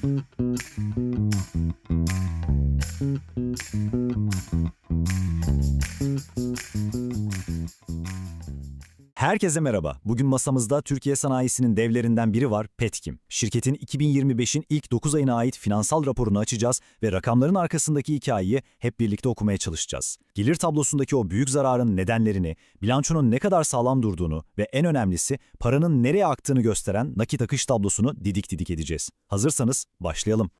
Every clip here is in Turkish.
Thank you. Herkese merhaba. Bugün masamızda Türkiye sanayisinin devlerinden biri var, Petkim. Şirketin 2025'in ilk 9 ayına ait finansal raporunu açacağız ve rakamların arkasındaki hikayeyi hep birlikte okumaya çalışacağız. Gelir tablosundaki o büyük zararın nedenlerini, bilançonun ne kadar sağlam durduğunu ve en önemlisi paranın nereye aktığını gösteren nakit akış tablosunu didik didik edeceğiz. Hazırsanız başlayalım.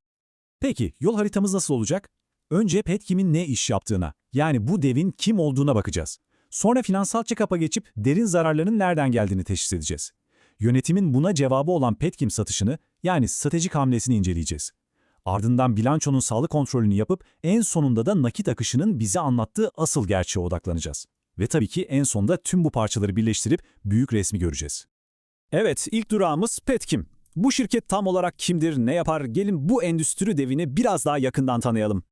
Peki yol haritamız nasıl olacak? Önce Petkim'in ne iş yaptığına, yani bu devin kim olduğuna bakacağız. Sonra finansal check-up'a geçip derin zararların nereden geldiğini teşhis edeceğiz. Yönetimin buna cevabı olan Petkim satışını, yani stratejik hamlesini inceleyeceğiz. Ardından bilançonun sağlık kontrolünü yapıp en sonunda da nakit akışının bize anlattığı asıl gerçeğe odaklanacağız. Ve tabii ki en sonda tüm bu parçaları birleştirip büyük resmi göreceğiz. Evet, ilk durağımız Petkim. Bu şirket tam olarak kimdir, ne yapar? Gelin bu endüstri devini biraz daha yakından tanıyalım.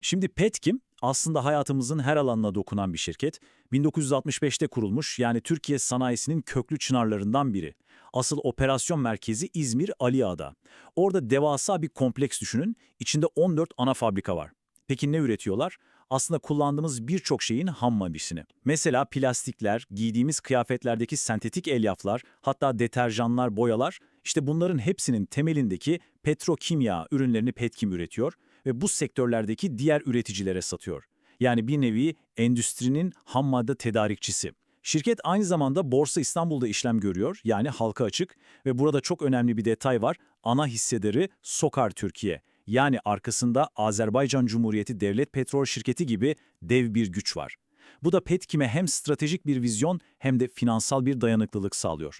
Şimdi Petkim aslında hayatımızın her alanına dokunan bir şirket. 1965'te kurulmuş yani Türkiye sanayisinin köklü çınarlarından biri. Asıl operasyon merkezi İzmir Aliağa'da. Orada devasa bir kompleks düşünün. İçinde 14 ana fabrika var. Peki ne üretiyorlar? Aslında kullandığımız birçok şeyin ham maddesini. Mesela plastikler, giydiğimiz kıyafetlerdeki sentetik elyaflar, hatta deterjanlar, boyalar, işte bunların hepsinin temelindeki petrokimya ürünlerini Petkim üretiyor ve bu sektörlerdeki diğer üreticilere satıyor. Yani bir nevi endüstrinin ham madde tedarikçisi. Şirket aynı zamanda Borsa İstanbul'da işlem görüyor, yani halka açık ve burada çok önemli bir detay var. Ana hissedarı Sokar Türkiye. Yani arkasında Azerbaycan Cumhuriyeti Devlet Petrol Şirketi gibi dev bir güç var. Bu da Petkim'e hem stratejik bir vizyon hem de finansal bir dayanıklılık sağlıyor.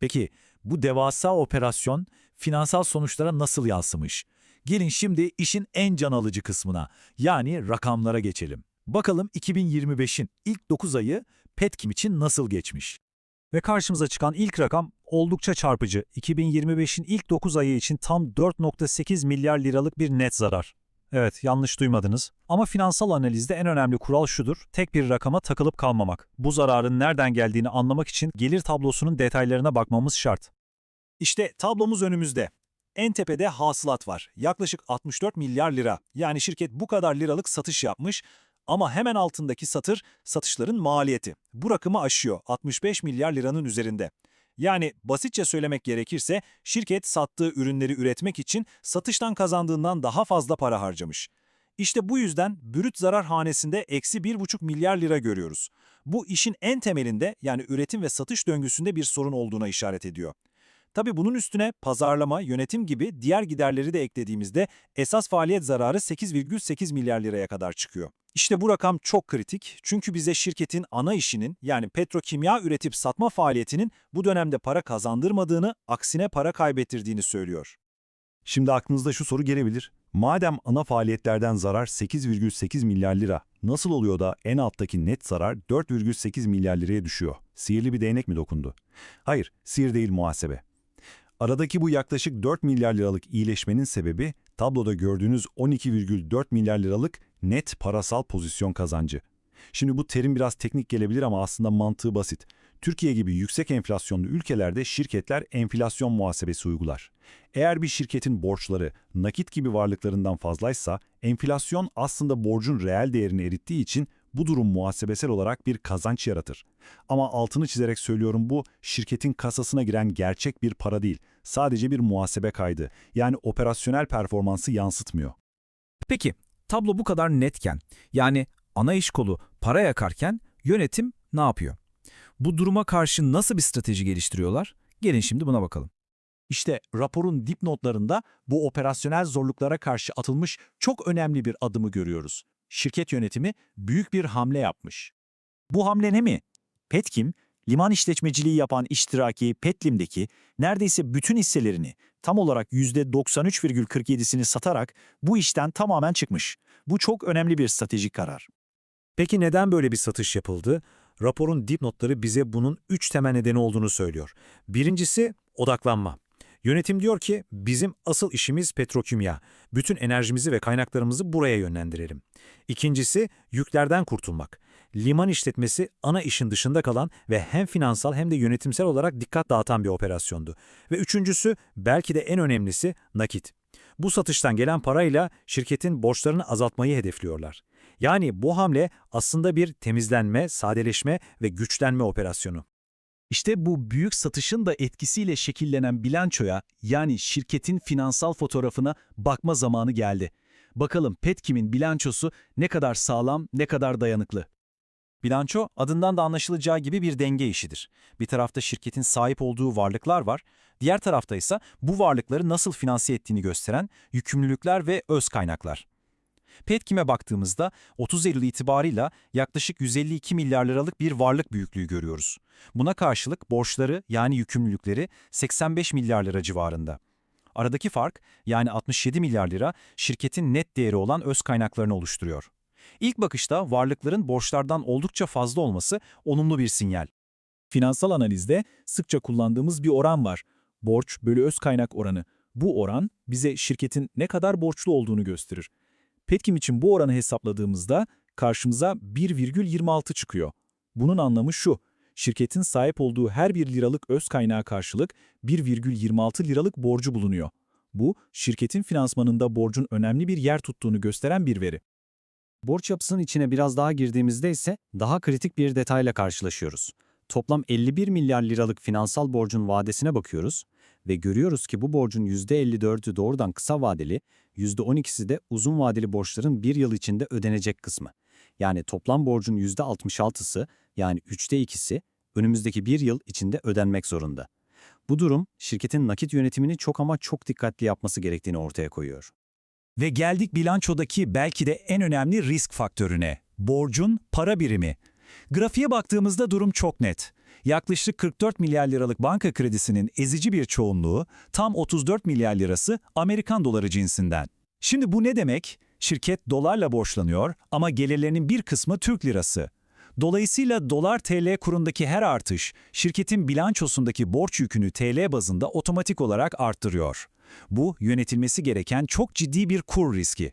Peki bu devasa operasyon finansal sonuçlara nasıl yansımış? Gelin şimdi işin en can alıcı kısmına yani rakamlara geçelim. Bakalım 2025'in ilk 9 ayı Petkim için nasıl geçmiş? Ve karşımıza çıkan ilk rakam oldukça çarpıcı. 2025'in ilk 9 ayı için tam 4.8 milyar liralık bir net zarar. Evet, yanlış duymadınız. Ama finansal analizde en önemli kural şudur, tek bir rakama takılıp kalmamak. Bu zararın nereden geldiğini anlamak için gelir tablosunun detaylarına bakmamız şart. İşte tablomuz önümüzde. En tepede hasılat var. Yaklaşık 64 milyar lira. Yani şirket bu kadar liralık satış yapmış ama hemen altındaki satır satışların maliyeti. Bu rakamı aşıyor. 65 milyar liranın üzerinde. Yani basitçe söylemek gerekirse şirket sattığı ürünleri üretmek için satıştan kazandığından daha fazla para harcamış. İşte bu yüzden brüt zarar hanesinde eksi 1,5 milyar lira görüyoruz. Bu işin en temelinde yani üretim ve satış döngüsünde bir sorun olduğuna işaret ediyor. Tabii bunun üstüne pazarlama, yönetim gibi diğer giderleri de eklediğimizde esas faaliyet zararı 8,8 milyar liraya kadar çıkıyor. İşte bu rakam çok kritik çünkü bize şirketin ana işinin yani petrokimya üretip satma faaliyetinin bu dönemde para kazandırmadığını, aksine para kaybettirdiğini söylüyor. Şimdi aklınızda şu soru gelebilir. Madem ana faaliyetlerden zarar 8,8 milyar lira, nasıl oluyor da en alttaki net zarar 4,8 milyar liraya düşüyor? Sihirli bir değnek mi dokundu? Hayır, sihir değil muhasebe. Aradaki bu yaklaşık 4 milyar liralık iyileşmenin sebebi tabloda gördüğünüz 12,4 milyar liralık net parasal pozisyon kazancı. Şimdi bu terim biraz teknik gelebilir ama aslında mantığı basit. Türkiye gibi yüksek enflasyonlu ülkelerde şirketler enflasyon muhasebesi uygular. Eğer bir şirketin borçları nakit gibi varlıklarından fazlaysa enflasyon aslında borcun reel değerini erittiği için bu durum muhasebesel olarak bir kazanç yaratır. Ama altını çizerek söylüyorum bu şirketin kasasına giren gerçek bir para değil. Sadece bir muhasebe kaydı. Yani operasyonel performansı yansıtmıyor. Peki tablo bu kadar netken yani ana iş kolu para yakarken yönetim ne yapıyor? Bu duruma karşı nasıl bir strateji geliştiriyorlar? Gelin şimdi buna bakalım. İşte raporun dipnotlarında bu operasyonel zorluklara karşı atılmış çok önemli bir adımı görüyoruz. Şirket yönetimi büyük bir hamle yapmış. Bu hamle ne mi? Petkim, liman işletmeciliği yapan iştiraki Petlim'deki neredeyse bütün hisselerini tam olarak %93,47'sini satarak bu işten tamamen çıkmış. Bu çok önemli bir stratejik karar. Peki neden böyle bir satış yapıldı? Raporun dipnotları bize bunun üç temel nedeni olduğunu söylüyor. Birincisi odaklanma. Yönetim diyor ki bizim asıl işimiz petrokimya. Bütün enerjimizi ve kaynaklarımızı buraya yönlendirelim. İkincisi yüklerden kurtulmak. liman işletmesi ana işin dışında kalan ve hem finansal hem de yönetimsel olarak dikkat dağıtan bir operasyondu. Ve üçüncüsü, belki de en önemlisi nakit. Bu satıştan gelen parayla şirketin borçlarını azaltmayı hedefliyorlar. Yani bu hamle aslında bir temizlenme, sadeleşme ve güçlenme operasyonu. İşte bu büyük satışın da etkisiyle şekillenen bilançoya yani şirketin finansal fotoğrafına bakma zamanı geldi. Bakalım Petkim'in bilançosu ne kadar sağlam, ne kadar dayanıklı. Bilanço adından da anlaşılacağı gibi bir denge işidir. Bir tarafta şirketin sahip olduğu varlıklar var, diğer tarafta ise bu varlıkları nasıl finanse ettiğini gösteren yükümlülükler ve öz kaynaklar. Petkim'e baktığımızda 30 Eylül itibarıyla yaklaşık 152 milyar liralık bir varlık büyüklüğü görüyoruz. Buna karşılık borçları yani yükümlülükleri 85 milyar lira civarında. Aradaki fark yani 67 milyar lira şirketin net değeri olan öz kaynaklarını oluşturuyor. İlk bakışta varlıkların borçlardan oldukça fazla olması olumlu bir sinyal. Finansal analizde sıkça kullandığımız bir oran var. Borç bölü öz kaynak oranı. Bu oran bize şirketin ne kadar borçlu olduğunu gösterir. Petkim için bu oranı hesapladığımızda karşımıza 1,26 çıkıyor. Bunun anlamı şu, şirketin sahip olduğu her bir liralık öz kaynağa karşılık 1,26 liralık borcu bulunuyor. Bu, şirketin finansmanında borcun önemli bir yer tuttuğunu gösteren bir veri. Borç yapısının içine biraz daha girdiğimizde ise daha kritik bir detayla karşılaşıyoruz. Toplam 51 milyar liralık finansal borcun vadesine bakıyoruz ve görüyoruz ki bu borcun %54'ü doğrudan kısa vadeli, %12'si de uzun vadeli borçların bir yıl içinde ödenecek kısmı. Yani toplam borcun %66'sı yani 3'te 2'si önümüzdeki bir yıl içinde ödenmek zorunda. Bu durum şirketin nakit yönetimini çok ama çok dikkatli yapması gerektiğini ortaya koyuyor. Ve geldik bilançodaki belki de en önemli risk faktörüne. Borcun para birimi. Grafiğe baktığımızda durum çok net. Yaklaşık 44 milyar liralık banka kredisinin ezici bir çoğunluğu, tam 34 milyar lirası Amerikan doları cinsinden. Şimdi bu ne demek? Şirket dolarla borçlanıyor ama gelirlerinin bir kısmı Türk lirası. Dolayısıyla dolar TL kurundaki her artış, şirketin bilançosundaki borç yükünü TL bazında otomatik olarak arttırıyor. Bu yönetilmesi gereken çok ciddi bir kur riski.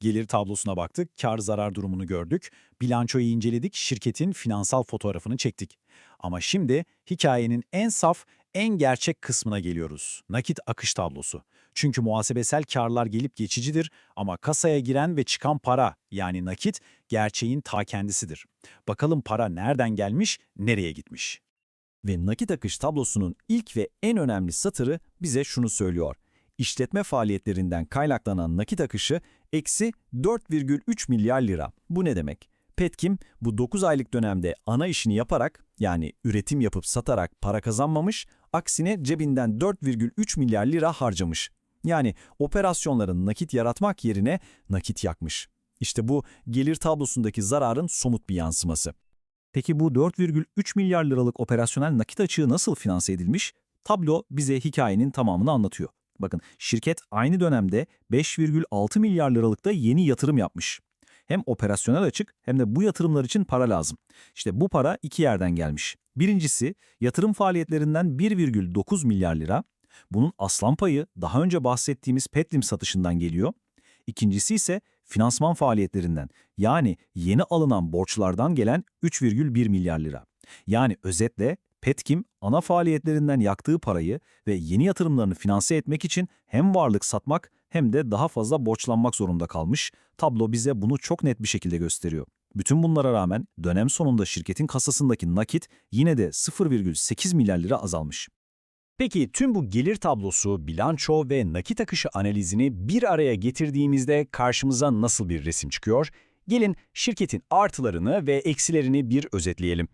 Gelir tablosuna baktık, kar zarar durumunu gördük, bilançoyu inceledik, şirketin finansal fotoğrafını çektik. Ama şimdi hikayenin en saf, en gerçek kısmına geliyoruz. Nakit akış tablosu. Çünkü muhasebesel karlar gelip geçicidir ama kasaya giren ve çıkan para yani nakit gerçeğin ta kendisidir. Bakalım para nereden gelmiş, nereye gitmiş? Ve nakit akış tablosunun ilk ve en önemli satırı bize şunu söylüyor. İşletme faaliyetlerinden kaynaklanan nakit akışı eksi 4,3 milyar lira. Bu ne demek? Petkim bu 9 aylık dönemde ana işini yaparak yani üretim yapıp satarak para kazanmamış, aksine cebinden 4,3 milyar lira harcamış. Yani operasyonların nakit yaratmak yerine nakit yakmış. İşte bu gelir tablosundaki zararın somut bir yansıması. Peki bu 4,3 milyar liralık operasyonel nakit açığı nasıl finanse edilmiş? Tablo bize hikayenin tamamını anlatıyor. Bakın şirket aynı dönemde 5,6 milyar liralık da yeni yatırım yapmış. Hem operasyonel açık hem de bu yatırımlar için para lazım. İşte bu para iki yerden gelmiş. Birincisi yatırım faaliyetlerinden 1,9 milyar lira. Bunun aslan payı daha önce bahsettiğimiz Petlim satışından geliyor. İkincisi ise finansman faaliyetlerinden yani yeni alınan borçlardan gelen 3,1 milyar lira. Yani özetle Petkim ana faaliyetlerinden yaktığı parayı ve yeni yatırımlarını finanse etmek için hem varlık satmak hem de daha fazla borçlanmak zorunda kalmış. Tablo bize bunu çok net bir şekilde gösteriyor. Bütün bunlara rağmen dönem sonunda şirketin kasasındaki nakit yine de 0,8 milyar lira azalmış. Peki tüm bu gelir tablosu, bilanço ve nakit akışı analizini bir araya getirdiğimizde karşımıza nasıl bir resim çıkıyor? Gelin şirketin artılarını ve eksilerini bir özetleyelim.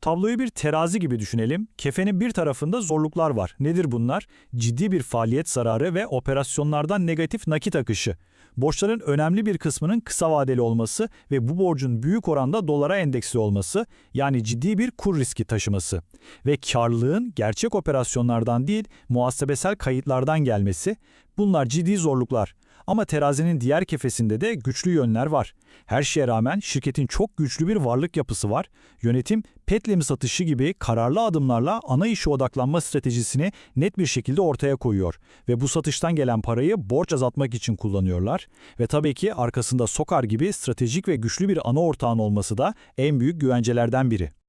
Tabloyu bir terazi gibi düşünelim. Kefenin bir tarafında zorluklar var. Nedir bunlar? Ciddi bir faaliyet zararı ve operasyonlardan negatif nakit akışı. Borçların önemli bir kısmının kısa vadeli olması ve bu borcun büyük oranda dolara endeksli olması, yani ciddi bir kur riski taşıması. Ve karlılığın gerçek operasyonlardan değil, muhasebesel kayıtlardan gelmesi, bunlar ciddi zorluklar. Ama terazinin diğer kefesinde de güçlü yönler var. Her şeye rağmen şirketin çok güçlü bir varlık yapısı var. Yönetim Petlem satışı gibi kararlı adımlarla ana işe odaklanma stratejisini net bir şekilde ortaya koyuyor. Ve bu satıştan gelen parayı borç azaltmak için kullanıyorlar. Ve tabii ki arkasında Sokar gibi stratejik ve güçlü bir ana ortağın olması da en büyük güvencelerden biri.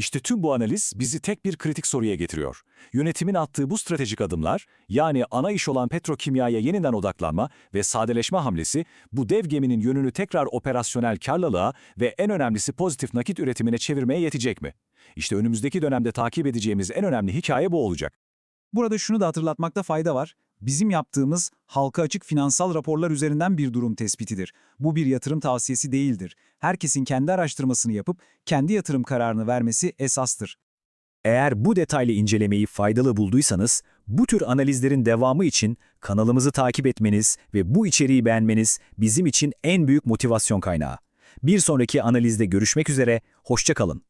İşte tüm bu analiz bizi tek bir kritik soruya getiriyor. Yönetimin attığı bu stratejik adımlar, yani ana iş olan petrokimyaya yeniden odaklanma ve sadeleşme hamlesi, bu dev geminin yönünü tekrar operasyonel karlılığa ve en önemlisi pozitif nakit üretimine çevirmeye yetecek mi? İşte önümüzdeki dönemde takip edeceğimiz en önemli hikaye bu olacak. Burada şunu da hatırlatmakta fayda var. Bizim yaptığımız halka açık finansal raporlar üzerinden bir durum tespitidir. Bu bir yatırım tavsiyesi değildir. Herkesin kendi araştırmasını yapıp kendi yatırım kararını vermesi esastır. Eğer bu detaylı incelemeyi faydalı bulduysanız, bu tür analizlerin devamı için kanalımızı takip etmeniz ve bu içeriği beğenmeniz bizim için en büyük motivasyon kaynağı. Bir sonraki analizde görüşmek üzere, hoşça kalın.